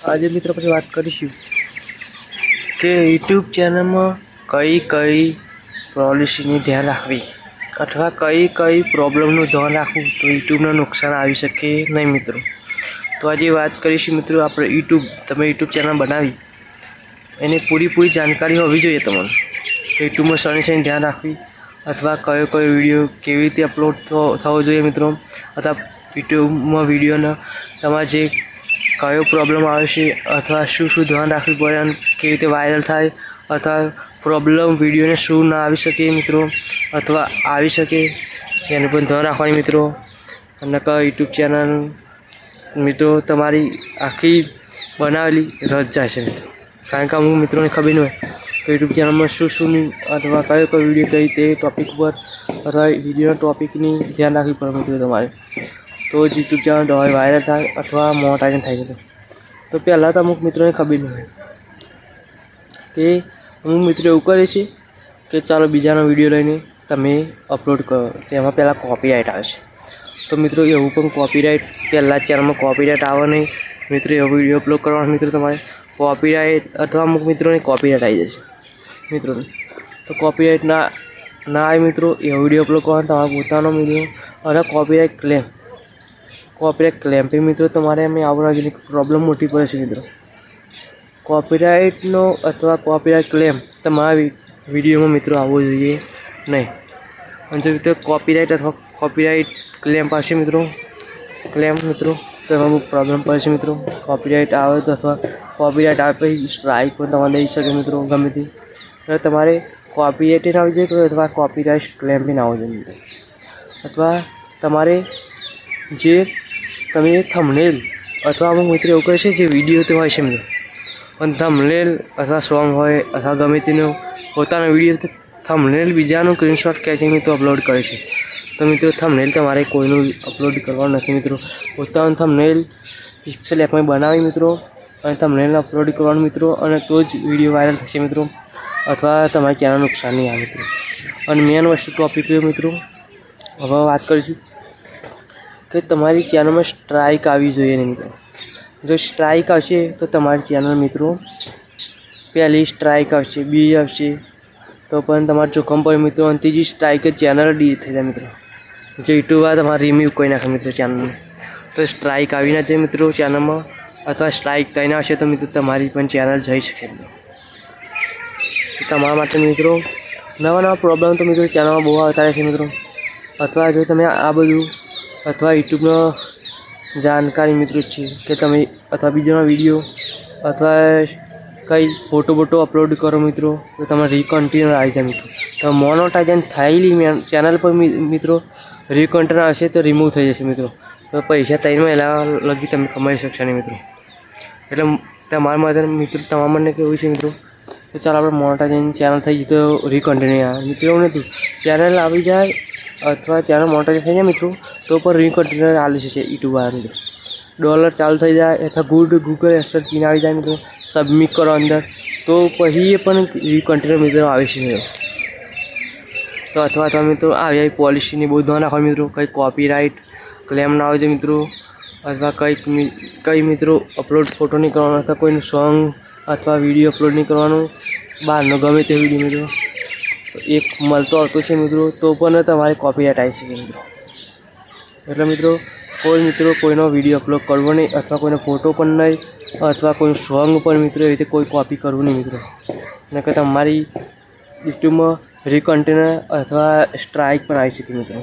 આજે મિત્રો પછી વાત કરીશું કે યુટ્યુબ ચેનલમાં કઈ કઈ પોલિસીની ધ્યાન રાખવી? અથવા કઈ કઈ પ્રોબ્લેમનું ધ્યાન રાખવું તો યુટ્યુબને નુકસાન આવી શકે નહીં મિત્રો? તો આજે વાત કરીશું મિત્રો આપણે યુટ્યુબ તમે યુટ્યુબ ચેનલ બનાવી. એની પૂરીપૂરી જાણકારી હોવી જોઈએ તમને. યુટ્યુબમાં શનિ શનિ ધ્યાન રાખવી? અથવા કયો કયો વીડિયો કેવી રીતે અપલોડ થવો જોઈએ મિત્રો? અથવા યુટ્યુબમાં વિડીયોના તમારે જે કયો પ્રોબ્લેમ આવે છે અથવા શું શું ધ્યાન રાખવું પડે અને કેવી રીતે વાયરલ થાય અથવા પ્રોબ્લેમ વિડીયોને શું ના આવી શકે મિત્રો અથવા આવી શકે એનું પણ ધ્યાન રાખવાની મિત્રો. અને કયો યુટ્યુબ ચેનલ મિત્રો તમારી આખી બનાવેલી રદ જાય છે મિત્રો. કારણ કે અમુક મિત્રોને ખબર ન હોય કે યુટ્યુબ ચેનલમાં શું શું અથવા કયો કયો વીડિયો કઈ તે ટોપિક ઉપર અથવા વિડીયોના ટોપિકની ધ્યાન રાખવી પડે મિત્રો તમારે. તો જ યુટ્યુબ ચેનલ તમારે વાયરલ થાય અથવા મોટાઇઝન થાય જતો તો પહેલાં તો અમુક મિત્રોને ખબર ન હોય કે અમુક મિત્રો એવું કરે છે કે ચાલો બીજાનો વીડિયો લઈને તમે અપલોડ કરો. તેમાં પહેલાં કોપીરાઇટ આવે છે. તો મિત્રો એવું પણ કોપીરાઇટ પહેલાં ચેનલમાં કોપીરાઇટ આવે નહીં. મિત્રો એવો વીડિયો અપલોડ કરવાનો મિત્રો તમારે કોપીરાઇટ અથવા અમુક મિત્રોને કોપીરાઇટ આવી જશે. મિત્રો તો કોપીરાઇટ ના ના આવે મિત્રો, એવો વીડિયો અપલોડ કરવાનો તમારો પોતાનો મિત્રો અને કોપીરાઇટ ક્લેમ કોપીરાઇટ ક્લેમ્પિંગ મિત્રો, તમારે અમે આવવા જેની પ્રોબ્લેમ મોટી પડે છે મિત્રો. કોપીરાઇટનો અથવા કોપીરાઇટ ક્લેમ તમારા વિડીયોમાં મિત્રો આવવો જોઈએ નહીં. અને જો મિત્રો કોપીરાઇટ અથવા કોપીરાઇટ ક્લેમ પાસે મિત્રો ક્લેમ મિત્રો, તો એમાં બહુ પ્રોબ્લેમ પડે છે મિત્રો. કોપીરાઇટ આવે તો અથવા કોપીરાઇટ આવે પછી સ્ટ્રાઇક પણ તમારે દઈ શકે મિત્રો, ગમે તે. તમારે કોપીરાઇટ આવી જાય અથવા કોપીરાઇટ ક્લેમ બી ના આવવો જોઈએ અથવા તમારે જે તમે થંબનેલ અથવા અમુક મિત્રો એવું કરે છે જે વીડિયો તો હોય છે મિત્રો પણ થંબનેલ અથવા સોંગ હોય અથવા ગમે તેનો પોતાનો વીડિયો થંબનેલ બીજાનું સ્ક્રીનશોટ ખેંચીને મિત્રો અપલોડ કરે છે. તો મિત્રો થંબનેલ તમારે કોઈનું અપલોડ કરવાનું નથી મિત્રો. પોતાનું થંબનેલ પિક્સલ એપમાં બનાવી મિત્રો અને થંબનેલ અપલોડ કરવાનું મિત્રો અને તો જ વીડિયો વાયરલ થશે મિત્રો. અથવા તમારે ક્યાંના નુકસાન નહીં આવે મિત્રો. અને મેન વસ્તુ ટોપિક મિત્રો, હવે વાત કરીશું કે તમારી ચેનલમાં સ્ટ્રાઇક આવવી જોઈએ નહીં મિત્રો જો સ્ટ્રાઇક આવશે તો તમારી ચેનલ મિત્રો પહેલી સ્ટ્રાઇક આવશે, બીજી આવશે. તો પણ તમારે જોખમ પડે મિત્રો અને ત્રીજી સ્ટ્રાઇક ચેનલ ડી થઈ જાય મિત્રો. જો યુટ્યુબ આ તમારે રિમ્યૂ કોઈ નાખે મિત્રો ચેનલને. તો સ્ટ્રાઇક આવી ના જાય મિત્રો ચેનલમાં અથવા સ્ટ્રાઇક થઈને આવશે તો મિત્રો તમારી પણ ચેનલ જઈ શકે તમારા માટે મિત્રો નવા નવા પ્રોબ્લેમ તો મિત્રો ચેનલમાં બહુ આવતા છે મિત્રો. અથવા જો તમે આ બધું અથવા યુટ્યુબનો જાણકારી મિત્રો છે કે તમે અથવા બીજાનો વીડિયો અથવા કંઈ ફોટો બોટો અપલોડ કરો મિત્રો, તો તમારે રીકન્ટિન્યુ આવી જાય મિત્રો. તો મોનોટાઇઝન થયેલી ચેનલ પર મિત્રો રીકન્ટિન્યુ આવશે તો રિમૂવ થઈ જશે મિત્રો. તો પૈસા ત્રણમાં એલા લગી તમે કમાઈ શકશો નહીં મિત્રો. એટલે તમારા માટે મિત્રો તમામને મને કેવું છે મિત્રો? તો ચાલો આપણે મોનોટાઇઝન ચેનલ થઈ જઈ તો રીકન્ટિન્યુ આવે મિત્રો એવું નથી. ચેનલ આવી જાય અથવા ત્યાંનો મોટા થઈ જાય મિત્રો, તો પણ રીકન્ટિન્યુ આવી જશે યુટ્યુબ અંદર. ડોલર ચાલુ થઈ જાય અથવા ગુડ ગૂગલ એક્સર પીન આવી જાય મિત્રો સબમિટ કરો અંદર. તો પછી એ પણ રીકન્ટિન્યુ મિત્રો આવે છે તો અથવા અથવા મિત્રો આવી આવી પોલિસીની બહુ ધ્યાન રાખો મિત્રો, કંઈ કોપીરાઇટ ક્લેમ ના આવે છે મિત્રો, અથવા કંઈક કંઈ મિત્રો અપલોડ ફોટો નહીં કરવાનો, અથવા કોઈનું સોંગ અથવા વીડિયો અપલોડ નહીં કરવાનું, બહારનો ગમે તે વીડિયો મિત્રો. તો એક મળતો આવતો છે મિત્રો, તો પણ તમારે કોપીરાઇટ આવી શકે મિત્રો. એટલે મિત્રો, કોઈ મિત્રો કોઈનો વીડિયો અપલોડ કરવો નહીં, અથવા કોઈનો ફોટો પણ નહીં, અથવા કોઈ સોંગ પણ મિત્રો એવી રીતે કોઈ કોપી કરવું નહીં મિત્રો. ને કે તમારી યુટ્યુબમાં રીકન્ટિન્યુ અથવા સ્ટ્રાઇક પણ આવી શકે મિત્રો.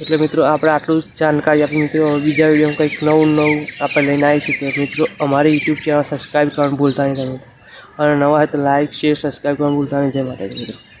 એટલે મિત્રો, આપણે આટલું જાણકારી આપી મિત્રો. બીજા વિડીયોમાં કંઈક નવું નવું આપણે લઈને આવી શકીએ. મિત્રો, અમારી યુટ્યુબ ચેનલ સબસ્ક્રાઈબ કરવાનું ભૂલતા નહીં તમે. અને નવા હોય તો લાઇક શેર સબસ્ક્રાઈબ કરવાનું ભૂલતા નહીં. જય માતાજી